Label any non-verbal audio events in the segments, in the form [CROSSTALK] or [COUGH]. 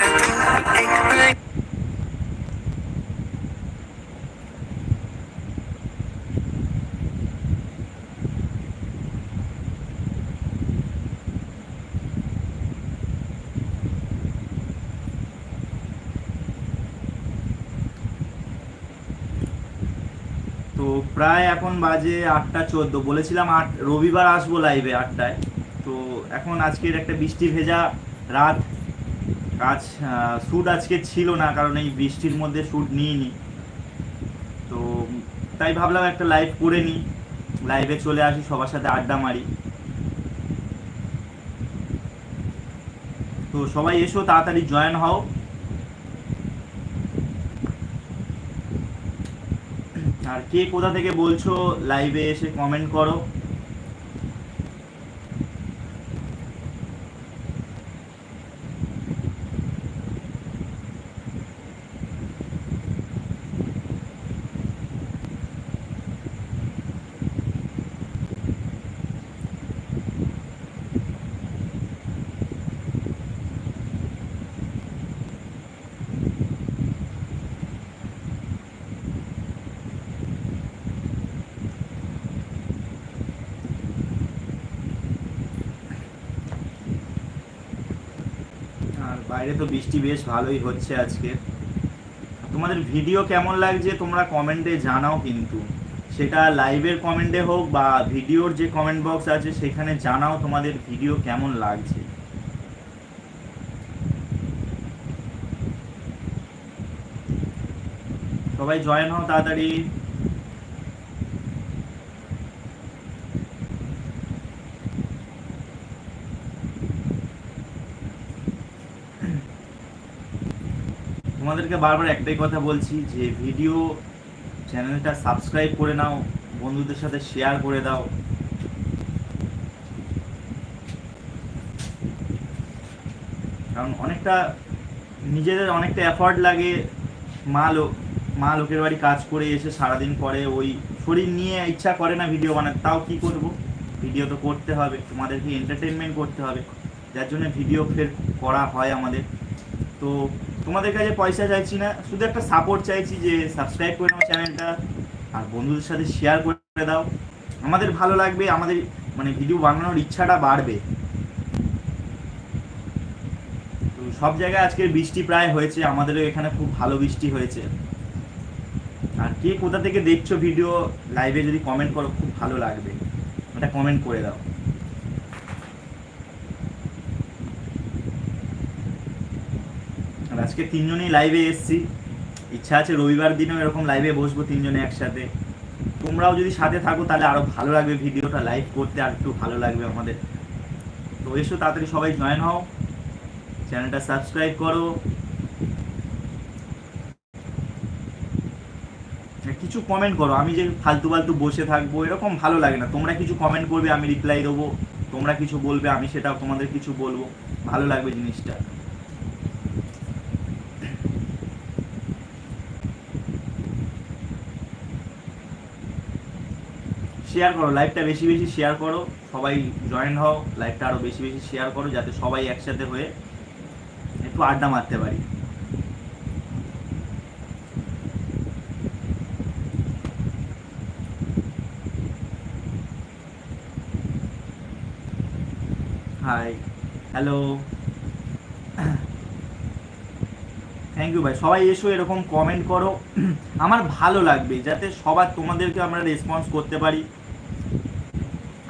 তো প্রায় এখন বাজে আটটা চোদ্দ। বলেছিলাম আট রবিবার আসব লাইভে আটটায়। তো এখন আজকের একটা বৃষ্টি ভেজা রাত। কাজ শ্যুট আজকে ছিল না, কারণ এই বৃষ্টির মধ্যে শ্যুট নিইনি। তো তাই ভাবলাম একটা লাইভ করে নিই। লাইভে চলে আসি, সবার সাথে আড্ডা মারি। তো সবাই এসো, তাড়াতাড়ি জয়েন হও। আর কে কোথা থেকে বলছো লাইভে এসে কমেন্ট করো আর বাইরে তো বৃষ্টি বেশ ভালোই হচ্ছে আজকে। তোমাদের ভিডিও কেমন লাগছে তোমরা কমেন্টে জানাও কিন্তু। সেটা লাইভের কমেন্টে হোক বা ভিডিওর যে কমেন্ট বক্স আছে সেখানে জানাও তোমাদের ভিডিও কেমন লাগছে। সবাই জয়েন হও তাড়াতাড়ি। তোমাদেরকে বারবার একটাই কথা বলছি যে ভিডিও চ্যানেলটা সাবস্ক্রাইব করে নাও, বন্ধুদের সাথে শেয়ার করে দাও। কারণ অনেকটা নিজেদের অনেকটা এফর্ট লাগে মা লোক মা লোকের বাড়ি কাজ করে এসে সারাদিন পরে ওই শরীর নিয়ে ইচ্ছা করে না ভিডিও বানাতে, তাও কি করব? ভিডিও তো করতে হবে, তোমাদেরকে এন্টারটেনমেন্ট করতে হবে, যার জন্য ভিডিও ফের করা হয় আমাদের। তো তোমাদের কাছে পয়সা চাইছি না, শুধু একটা সাপোর্ট চাইছি যে সাবস্ক্রাইব করে নাও চ্যানেলটা আর বন্ধুদের সাথে শেয়ার করে দাও। আমাদের ভালো লাগবে, আমাদের মানে ভিডিও বানানোর ইচ্ছাটা বাড়বে। তো সব জায়গায় আজকে বৃষ্টি প্রায় হয়েছে, আমাদেরও এখানে খুব ভালো বৃষ্টি হয়েছে। আর কে কোথা থেকে দেখছ ভিডিও লাইভে যদি কমেন্ট করো, খুব ভালো লাগবে। ওটা কমেন্ট করে দাও আর আজকে তিনজনেই লাইভে এসছি। ইচ্ছা আছে রবিবার দিনেও এরকম লাইভে বসবো তিনজনে একসাথে। তোমরাও যদি সাথে থাকো, তাহলে আরও ভালো লাগবে ভিডিওটা লাইভ করতে, আর একটু ভালো লাগবে আমাদের। তো এসো তাড়াতাড়ি সবাই জয়েন হও। চ্যানেলটা সাবস্ক্রাইব করো। আর কিছু কমেন্ট করো। আমি যে ফালতু ফালতু বসে থাকব, এরকম ভালো লাগে না। তোমরা কিছু কমেন্ট করবে, আমি রিপ্লাই দেবো। তোমরা কিছু বলবে, আমি সেটা তোমাদের কিছু বলব। ভালো লাগবে জিনিসটা। শেয়ার করো লাইভটা বেশি বেশি শেয়ার করো, সবাই জয়েন হও লাইভটা আরও বেশি বেশি শেয়ার করো, যাতে সবাই একসাথে হয়ে একটু আড্ডা মারতে পারি। হাই হ্যালো থ্যাংক ইউ ভাই সবাই এসো, এরকম কমেন্ট করো। আমার ভালো লাগবে, যাতে সবার তোমাদেরকে আমরা রেসপন্স করতে পারি।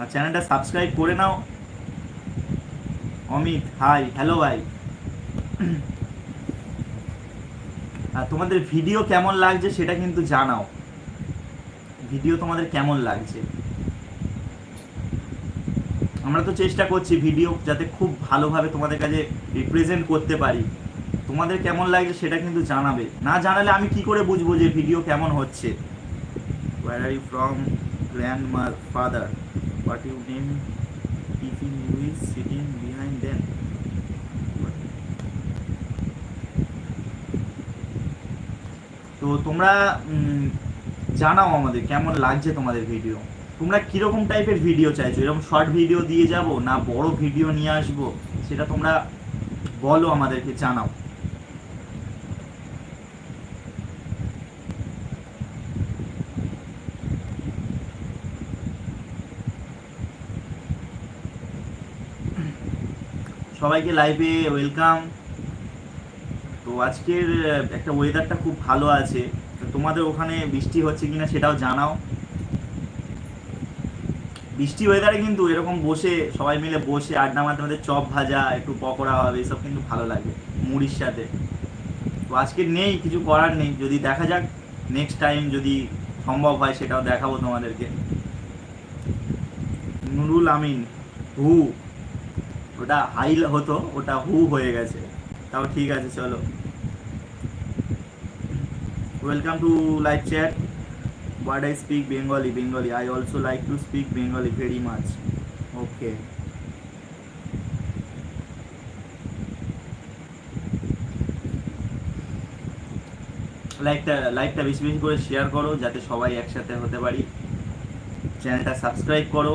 আর চ্যানেলটা সাবস্ক্রাইব করে নাও। অমিত হাই হ্যালো ভাই আর তোমাদের ভিডিও কেমন লাগছে সেটা কিন্তু জানাও। ভিডিও তোমাদের কেমন লাগছে? আমরা তো চেষ্টা করছি ভিডিও যাতে খুব ভালোভাবে তোমাদের কাছে রিপ্রেজেন্ট করতে পারি। তোমাদের কেমন লাগছে সেটা কিন্তু জানাবে। না জানালে আমি কি করে বুঝব যে ভিডিও কেমন হচ্ছে? Where are you from grand ma father what you name tiffin with sitting behind then তো তোমরা জানাও আমাদের, কেমন লাগছে তোমাদের ভিডিও তোমরা কীরকম টাইপের ভিডিও চাইছো? এরকম শর্ট ভিডিও দিয়ে যাব না বড় ভিডিও নিয়ে আসব? সেটা তোমরা বলো আমাদেরকে, জানাও। সবাইকে লাইভে ওয়েলকাম তো আজকের একটা ওয়েদারটা খুব ভালো আছে। তোমাদের ওখানে বৃষ্টি হচ্ছে কিনা সেটাও জানাও। বৃষ্টি ওয়েদারে কিন্তু এরকম বসে, সবাই মিলে বসে, আড্ডা মারতে মারতে চপ ভাজা, একটু পকোড়া হবে, এসব কিন্তু ভালো লাগে মুড়ির সাথে। তো আজকে নেই, কিছু করার নেই। যদি দেখা যাক নেক্সট টাইম যদি সম্ভব হয়, সেটাও দেখাবো তোমাদেরকে। নুরুল আমিন হু ওটা হাই হতো, ওটা হু হয়ে গেছে। তাও ঠিক আছে, চলো। Welcome to live chat But I speak Bengali Bengali I also like to speak Bengali very much okay লাইকটা লাইকটা বেশি বেশি করে শেয়ার করো, যাতে সবাই একসাথে হতে পারি। চ্যানেলটা সাবস্ক্রাইব করো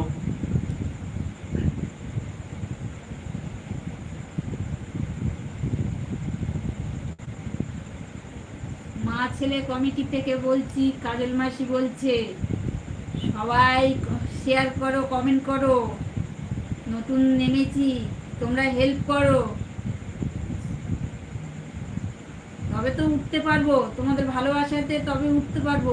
মা ছেলে কমিটি থেকে বলছি, কাজল মাসি বলছে, সবাই শেয়ার করো কমেন্ট করো, নতুন নেমেছি, তোমরা হেল্প করো। তবে তো উঠতে পারব, তোমাদের ভালোবাসাতে তবে উঠতে পারব।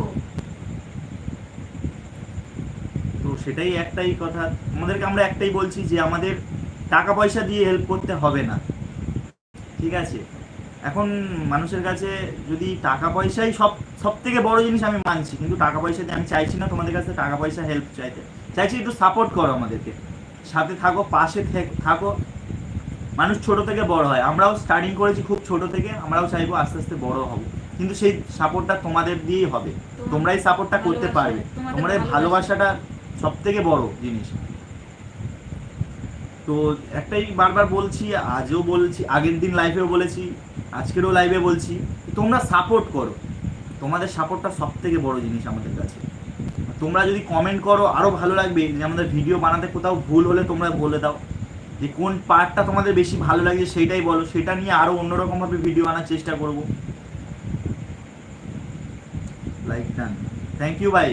তো সেটাই একটাই কথা। আমাদেরকে আমরা একটাই বলছি যে, আমাদের টাকা পয়সা দিয়ে হেল্প করতে হবে না। ঠিক আছে? এখন মানুষের কাছে যদি টাকা পয়সাই সব সব থেকে বড় জিনিস আমি মানছি কিন্তু টাকা পয়সাতে আমি চাইছি না তোমাদের কাছে টাকা পয়সা হেল্প চাইতে। চাইছি একটু সাপোর্ট করো আমাদেরকে। সাথে থাকো পাশে থেক- মানুষ ছোট থেকে বড় হয়। আমরাও স্টার্টিং করেছি খুব ছোট থেকে আমরাও চাইব আস্তে আস্তে বড় হব। কিন্তু সেই সাপোর্টটা তোমাদের দিয়েই হবে। তোমরাই সাপোর্টটা করতে পারবে। তোমাদের ভালোবাসাটা সব থেকে বড় জিনিস। তো একটাই বারবার বলছি আজও বলছি আগের দিন লাইফেও বলেছি আজকেরও লাইভে বলছি, তোমরা সাপোর্ট করো। তোমাদের সাপোর্টটা সব থেকে বড় জিনিস আমাদের কাছে। তোমরা যদি কমেন্ট করো আরও ভালো লাগবে যে আমাদের ভিডিও বানাতে কোথাও ভুল হলে তোমরা বলে দাও। যে কোন পার্টটা তোমাদের বেশি ভালো লাগে সেইটাই বলো। সেটা নিয়ে আরও অন্যরকম ভাবে ভিডিও আনার চেষ্টা করব। লাইক ডান থ্যাংক ইউ ভাই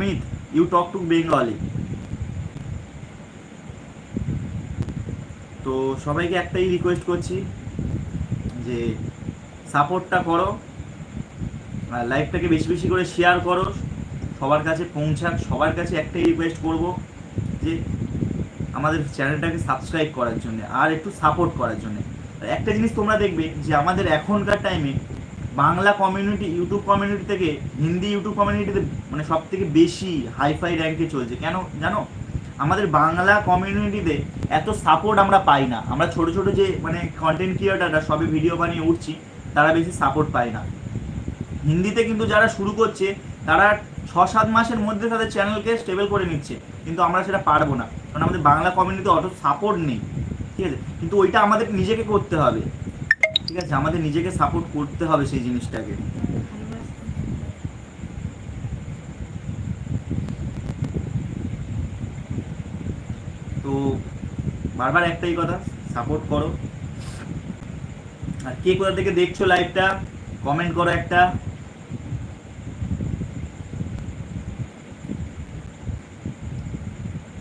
Amit you talk to Bengali তো সবাইকে একটাই রিকোয়েস্ট করছি যে সাপোর্টটা করো আর লাইভটাকে বেশি বেশি করে শেয়ার করো, সবার কাছে পৌঁছাক, সবার কাছে একটাই রিকোয়েস্ট করব যে আমাদের চ্যানেলটাকে সাবস্ক্রাইব করার জন্য আর একটু সাপোর্ট করার জন্য। একটা জিনিস তোমরা দেখবে যে আমাদের এখনকার টাইমে বাংলা কমিউনিটি ইউটিউব কমিউনিটি থেকে হিন্দি ইউটিউব কমিউনিটিতে মানে সব থেকে বেশি হাইফাই র্যাঙ্কে চলছে। কেন? জানো? আমাদের বাংলা কমিউনিটিতে এত সাপোর্ট আমরা পাই না। আমরা ছোট ছোট যে মানে কন্টেন্ট ক্রিয়েটাররা সবে ভিডিও বানিয়ে উঠছি, তারা বেশি সাপোর্ট পায় না। হিন্দিতে কিন্তু যারা শুরু করছে, তারা ছ সাত মাসের মধ্যে তাদের চ্যানেলকে স্টেবল করে নিচ্ছে। কিন্তু আমরা সেটা পারব না। কারণ আমাদের বাংলা কমিউনিটিতে অত সাপোর্ট নেই। ঠিক আছে? কিন্তু ওইটা আমাদের নিজেকে করতে হবে। ঠিক আছে? আমাদের নিজেকে সাপোর্ট করতে হবে সেই জিনিসটাকে। তো বারবার একটাই কথা সাপোর্ট করো। আর কে কোথা থেকে দেখছ লাইভটা কমেন্ট করো একটা।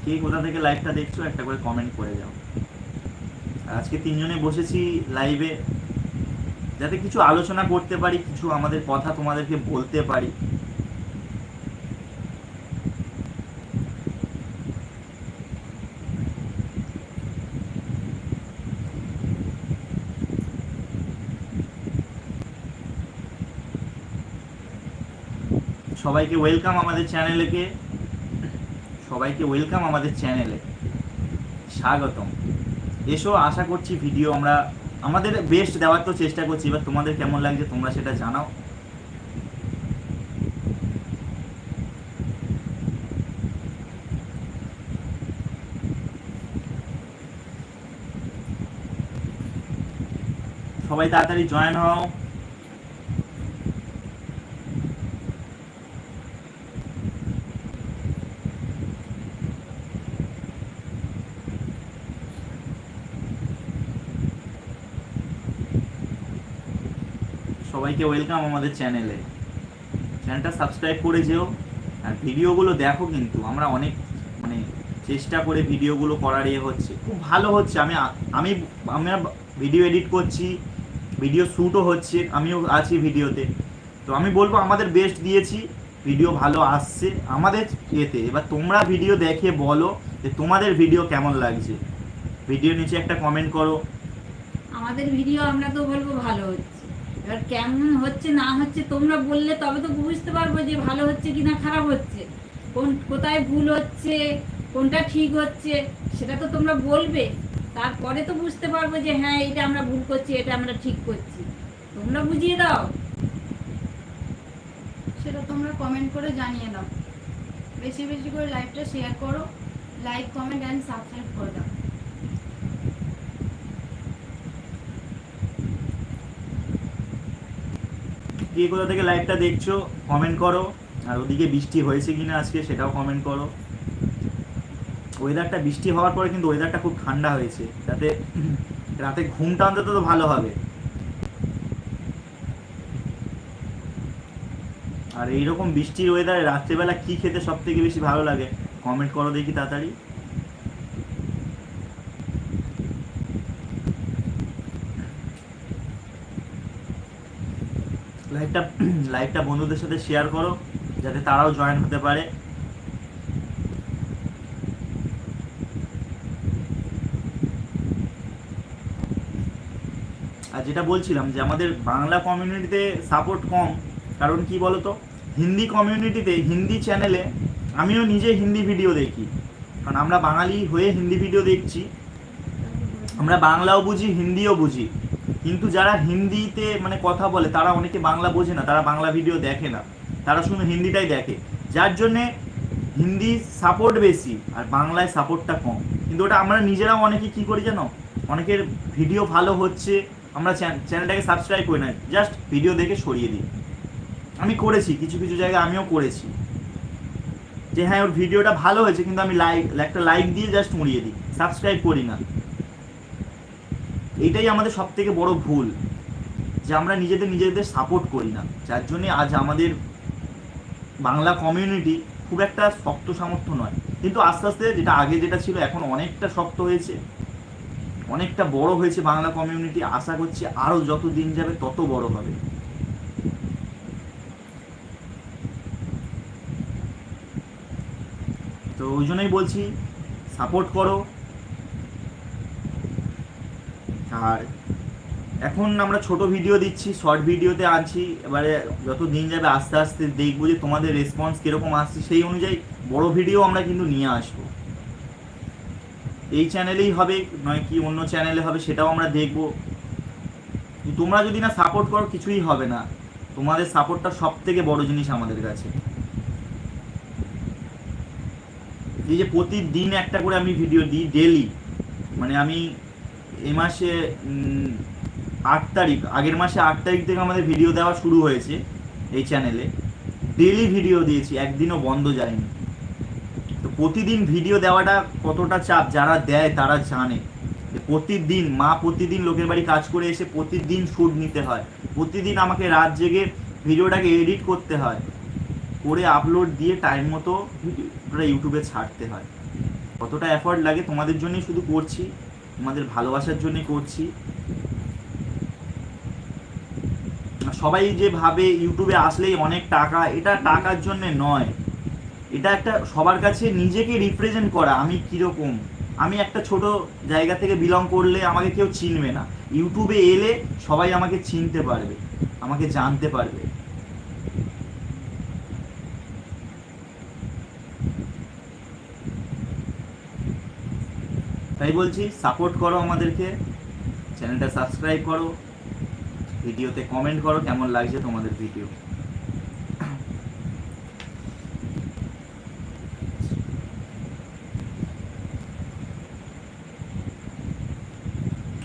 কে কোথা থেকে লাইভটা দেখছ, একটা করে কমেন্ট করে যাও। আজকে তিনজনে বসেছি লাইভে যাতে কিছু আলোচনা করতে পারি, কিছু আমাদের কথা তোমাদেরকে বলতে পারি। সবাইকে ওয়েলকাম আমাদের চ্যানেলেকে সবাইকে ওয়েলকাম আমাদের চ্যানেলে স্বাগতম। এসো, আশা করছি ভিডিও আমরা আমাদের বেস্ট দেওয়ার তো চেষ্টা করছি, এবার তোমাদের কেমন লাগছে তোমরা সেটা জানাও। সবাই তাড়াতাড়ি জয়েন হও। সবাইকে ওয়েলকাম আমাদের চ্যানেলে চ্যানেলটা সাবস্ক্রাইব করে যেও, আর ভিডিওগুলো দেখো কিন্তু, আমরা অনেক মানে চেষ্টা করে ভিডিওগুলো করার ইয়ে হচ্ছে। খুব ভালো হচ্ছে, আমি আমি, আমরা ভিডিও এডিট করছি ভিডিও শ্যুটও হচ্ছে, আমিও আছি ভিডিওতে তো আমি বলব আমাদের বেস্ট দিয়েছি ভিডিও ভালো আসছে আমাদের এতে এবার তোমরা ভিডিও দেখে বলো যে তোমাদের ভিডিও কেমন লাগছে। ভিডিও নিচে একটা কমেন্ট করো। আমাদের ভিডিও আমরা তো বলব ভালো হচ্ছে। এবার কেমন হচ্ছে, না হচ্ছে, তোমরা বললে তবে তো বুঝতে পারব যে ভালো হচ্ছে কিনা, খারাপ হচ্ছে। কোন, কোথায় ভুল হচ্ছে, কোনটা ঠিক হচ্ছে, সেটা তো তোমরা বলবে। তারপরে তো বুঝতে পারব যে হ্যাঁ এটা আমরা ভুল করছি, এটা আমরা ঠিক করছি। তোমরা বুঝিয়ে দাও। সেটা তোমরা কমেন্ট করে জানিয়ে দাও। বেশি বেশি করে লাইভটা শেয়ার করো। লাইক কমেন্ট অ্যান্ড সাবস্ক্রাইব করে দাও। কে কোথা থেকে লাইভটা দেখছ কমেন্ট করো। আর ওদিকে বৃষ্টি হয়েছে কিনা আজকে, সেটাও কমেন্ট করো। ওয়েদারটা বৃষ্টি হওয়ার পরে কিন্তু ওয়েদারটা খুব ঠান্ডা হয়েছে। যাতে রাতে ঘুমটা অন্তত তো ভালো হবে। আর এইরকম বৃষ্টির ওয়েদারে রাত্রেবেলা কি খেতে সব থেকে বেশি ভালো লাগে? কমেন্ট করো দেখি তাড়াতাড়ি। লাইভটা লাইভটা [CLEARS THROAT] বন্ধুদের সাথে শেয়ার করো, যাতে তারাও জয়েন হতে পারে। আর যেটা বলছিলাম যে আমাদের বাংলা কমিউনিটিতে সাপোর্ট কম, কারণ কি বলতো? হিন্দি কমিউনিটিতে হিন্দি চ্যানেলে আমিও নিজে হিন্দি ভিডিও দেখি। কারণ আমরা বাঙালি হয়ে হিন্দি ভিডিও দেখছি। আমরা বাংলাও বুঝি, হিন্দিও বুঝি। কিন্তু যারা হিন্দিতে মানে কথা বলে, তারা অনেকে বাংলা বোঝে না, তারা বাংলা ভিডিও দেখে না। তারা শুধু হিন্দিটাই দেখে। যার জন্যে হিন্দি সাপোর্ট বেশি আর বাংলায় সাপোর্টটা কম। কিন্তু ওটা আমরা নিজেরাও অনেকে কি করি জানো? অনেকের ভিডিও ভালো হচ্ছে, আমরা চ্যানেলটাকে সাবস্ক্রাইব করি না জাস্ট ভিডিও দেখে সরিয়ে দিই। আমি করেছি, কিছু কিছু জায়গায় আমিও করেছি। যে হ্যাঁ ওর ভিডিওটা ভালো হয়েছে, কিন্তু আমি লাইক একটা লাইক দিয়ে জাস্ট মুড়িয়ে দিই। সাবস্ক্রাইব করি না। এইটাই আমাদের সব থেকে বড় ভুল, যে আমরা নিজেদের নিজেদের সাপোর্ট করি না। যার জন্য আজ আমাদের বাংলা কমিউনিটি খুব একটা শক্ত সামর্থ্য নয়। কিন্তু আস্তে আস্তে যেটা আগে যেটা ছিল, এখন অনেকটা শক্ত হয়েছে। অনেকটা বড় হয়েছে বাংলা কমিউনিটি আশা করছি আরও যত দিন যাবে তত বড় হবে। তো ওই জন্যই বলছি সাপোর্ট করো। আর এখন আমরা ছোট ভিডিও দিচ্ছি শর্ট ভিডিওতে আছি এবারে যত দিন যাবে আস্তে আস্তে দেখব যে তোমাদের রেসপন্স কীরকম আসছে, সেই অনুযায়ী বড় ভিডিও আমরা কিন্তু নিয়ে আসব। এই চ্যানেলেই হবে, নয় কি অন্য চ্যানেলে হবে, সেটাও আমরা দেখব। তোমরা যদি না সাপোর্ট করো, কিছুই হবে না। তোমাদের সাপোর্টটা সব থেকে বড় জিনিস আমাদের কাছে। এই যে প্রতিদিন একটা করে আমি ভিডিও দিই ডেলি মানে আমি এই মাসে আট তারিখ, আগের মাসে আট তারিখ থেকে আমাদের ভিডিও দেওয়া শুরু হয়েছে এই চ্যানেলে ডেলি ভিডিও দিয়েছি, একদিনও বন্ধ যায়নি। তো প্রতিদিন ভিডিও দেওয়াটা কতটা চাপ, যারা দেয় তারা জানে। প্রতিদিন, মা প্রতিদিন লোকের বাড়ি কাজ করে এসে প্রতিদিন শ্যুট নিতে হয়। প্রতিদিন আমাকে রাত জেগে ভিডিওটাকে এডিট করতে হয়। করে আপলোড দিয়ে টাইম মতো ভিডিওটা ইউটিউবে ছাড়তে হয়। কতটা এফর্ট লাগে তোমাদের জন্যই শুধু করছি। তোমাদের ভালোবাসার জন্যই করছি। সবাই যে ভাবে ইউটিউবে আসলেই অনেক টাকা, এটা টাকার জন্য নয়। এটা একটা সবার কাছে নিজেকে রিপ্রেজেন্ট করা, আমি কীরকম? আমি একটা ছোট জায়গা থেকে বিলং করলে আমাকে কেউ চিনবে না। ইউটিউবে এলে সবাই আমাকে চিনতে পারবে, আমাকে জানতে পারবে। তাই বলছি সাপোর্ট করো আমাদেরকে। চ্যানেলটা সাবস্ক্রাইব করো। ভিডিওতে কমেন্ট করো, কেমন লাগছে তোমাদের ভিডিও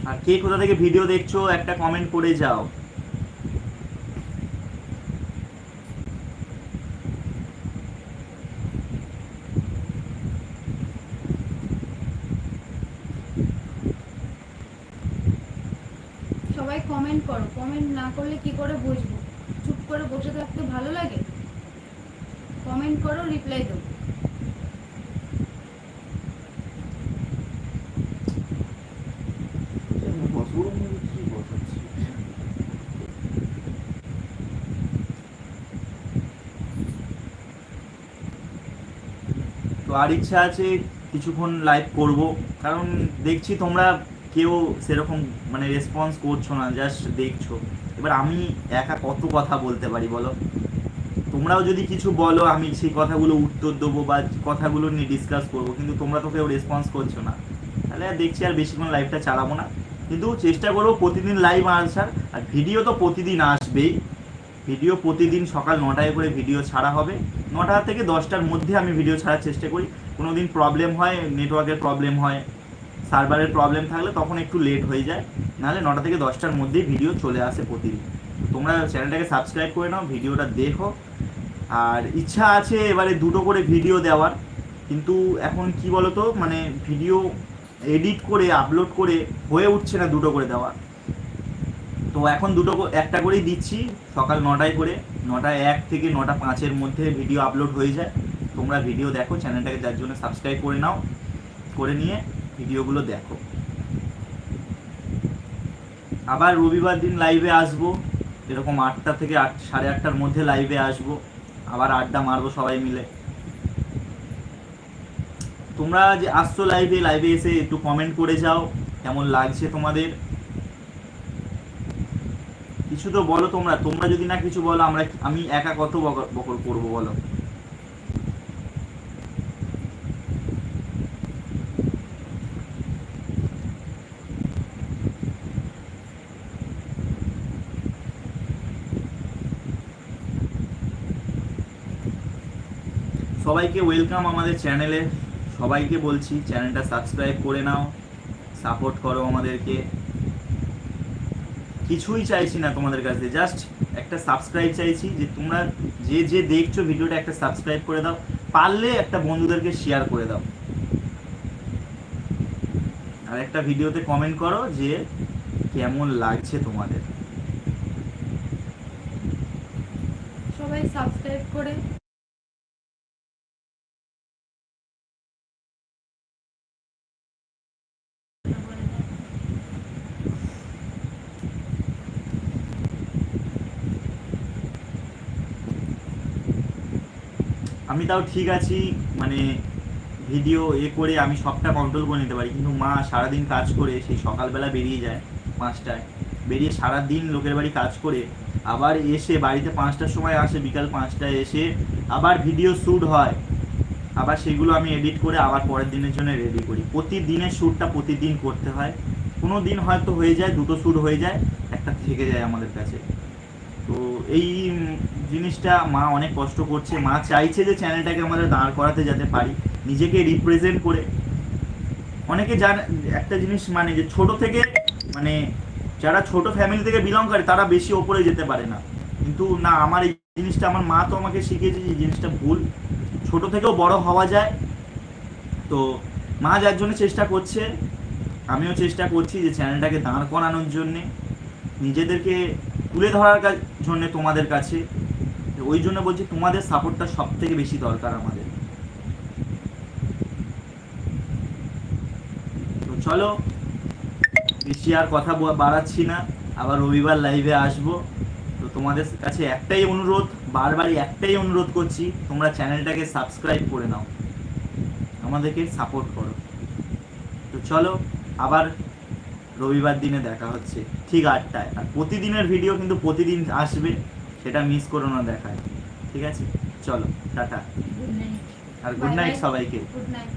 আর কে কোথা থেকে ভিডিও দেখছ, একটা কমেন্ট করে যাও। সবাই কমেন্ট করো। কমেন্ট না করলে কি করে বুঝব? চুপ করে বসে থাকতে ভালো লাগে? কমেন্ট করো রিপ্লাই দেবো আর ইচ্ছা আছে কিছুক্ষণ লাইভ করব। কারণ দেখছি তোমরা কেউ সেরকম মানে রেসপন্স করছ না জাস্ট দেখছ। এবার আমি একা কত কথা বলতে পারি বলো? তোমরাও যদি কিছু বলো, আমি সেই কথাগুলো উত্তর দেবো বা কথাগুলো নিয়ে ডিসকাস করব, কিন্তু তোমরা তো কেউ রেসপন্স করছ না। তাহলে আর দেখছি আর বেশিক্ষণ লাইভটা চালাবো না। কিন্তু চেষ্টা করব প্রতিদিন লাইভ আসার আর ভিডিও তো প্রতিদিন আসবেই। ভিডিও প্রতিদিন সকাল নটায় করে ভিডিও ছাড়া হবে। নটা থেকে দশটার মধ্যে আমি ভিডিও ছাড়ার চেষ্টা করি। কোনো দিন প্রবলেম হয় নেটওয়ার্কের প্রবলেম হয়। সার্ভারের প্রবলেম থাকলে তখন একটু লেট হয়ে যায়। নাহলে নটা থেকে দশটার মধ্যেই ভিডিও চলে আসে প্রতিদিন। তোমরা চ্যানেলটাকে সাবস্ক্রাইব করে নাও ভিডিওটা দেখো। আর ইচ্ছা আছে এবারে দুটো করে ভিডিও দেওয়ার। কিন্তু এখন কি বলতো মানে ভিডিও এডিট করে আপলোড করে হয়ে উঠছে না দুটো করে দেওয়া তো এখন দুটো একটা করেই দিচ্ছি, সকাল নটায় করে। নটায় এক থেকে নটা পাঁচের মধ্যে ভিডিও আপলোড হয়ে যায়। তোমরা ভিডিও দেখো চ্যানেলটাকে যার জন্য সাবস্ক্রাইব করে নাও, করে নিয়ে ভিডিওগুলো দেখো। আবার রবিবার দিন লাইভে আসব। এরকম আটটা থেকে আট, সাড়ে আটটার মধ্যে লাইভে আসব। আবার আড্ডা মারবো সবাই মিলে। তোমরা যে আসছো লাইভে লাইভে এসে একটু কমেন্ট করে যাও, কেমন লাগছে তোমাদের? কিছু তো বলো তোমরা। তোমরা যদি না কিছু বলো, আমরা আমি একা কত বকর করব বলো? সবাইকে ওয়েলকাম আমাদের চ্যানেলে সবাইকে বলছি চ্যানেলটা সাবস্ক্রাইব করে নাও সাপোর্ট করো আমাদেরকে। কিছুই চাইছি না তোমাদের কাছে জাস্ট একটা সাবস্ক্রাইব চাইছি যে তোমরা যে যে দেখছ ভিডিওটা একটা সাবস্ক্রাইব করে দাও, পারলে একটা বন্ধুদেরকে শেয়ার করে দাও। আর একটা ভিডিওতে কমেন্ট করো যে কেমন লাগছে তোমাদের। সবাই সাবস্ক্রাইব করে। আমি তাও ঠিক আছি মানে ভিডিও এ করে আমি সবটা কন্ট্রোল করে নিতে পারি। কিন্তু মা সারাদিন কাজ করে, সেই সকালবেলা বেরিয়ে যায় পাঁচটায়। বেরিয়ে সারাদিন লোকের বাড়ি কাজ করে, আবার এসে বাড়িতে পাঁচটার সময় আসে, বিকাল পাঁচটায় এসে আবার ভিডিও শ্যুট হয়। আবার সেগুলো আমি এডিট করে আবার পরের দিনের জন্য রেডি করি। প্রতিদিনের শ্যুটটা প্রতিদিন করতে হয়। কোনো দিন হয়তো হয়ে যায়, দুটো শ্যুট হয়ে যায়, একটা থেকে যায় আমাদের কাছে। এই জিনিসটা মা অনেক কষ্ট করছে। মা চাইছে যে চ্যানেলটাকে আমাদের দাঁড় করাতে যেতে পারি, নিজেকে রিপ্রেজেন্ট করে। অনেকে জানে, একটা জিনিস মানে যে ছোট থেকে মানে যারা ছোট ফ্যামিলি থেকে বিলং করে, তারা বেশি ওপরে যেতে পারে না। কিন্তু না, আমার এই জিনিসটা, আমার মা তো আমাকে শিখিয়েছে যে জিনিসটা ভুল। ছোট থেকেও বড় হওয়া যায়। তো মা যার জন্য চেষ্টা করছে, আমিও চেষ্টা করছি যে চ্যানেলটাকে দাঁড় করানোর জন্যে। নিজেদেরকে তুলে ধরার জন্য তোমাদের কাছে। ওই জন্য বলছি, তোমাদের সাপোর্টটা সব থেকে বেশি দরকার আমাদের। তো চলো, বেশি আর কথা বাড়াচ্ছি না। আবার রবিবার লাইভে আসব। তো তোমাদের কাছে একটাই অনুরোধ, বারবারই একটাই অনুরোধ করছি, তোমরা চ্যানেলটাকে সাবস্ক্রাইব করে নাও। আমাদেরকে সাপোর্ট করো। তো চলো, আবার রবিবার দিনে দেখা হচ্ছে। ঠিক আটটায়। আর প্রতিদিনের ভিডিও কিন্তু প্রতিদিন আসবে সেটা মিস করো না দেখায়। ঠিক আছে? চলো টাটা। আর গুড নাইট সবাইকে। Good night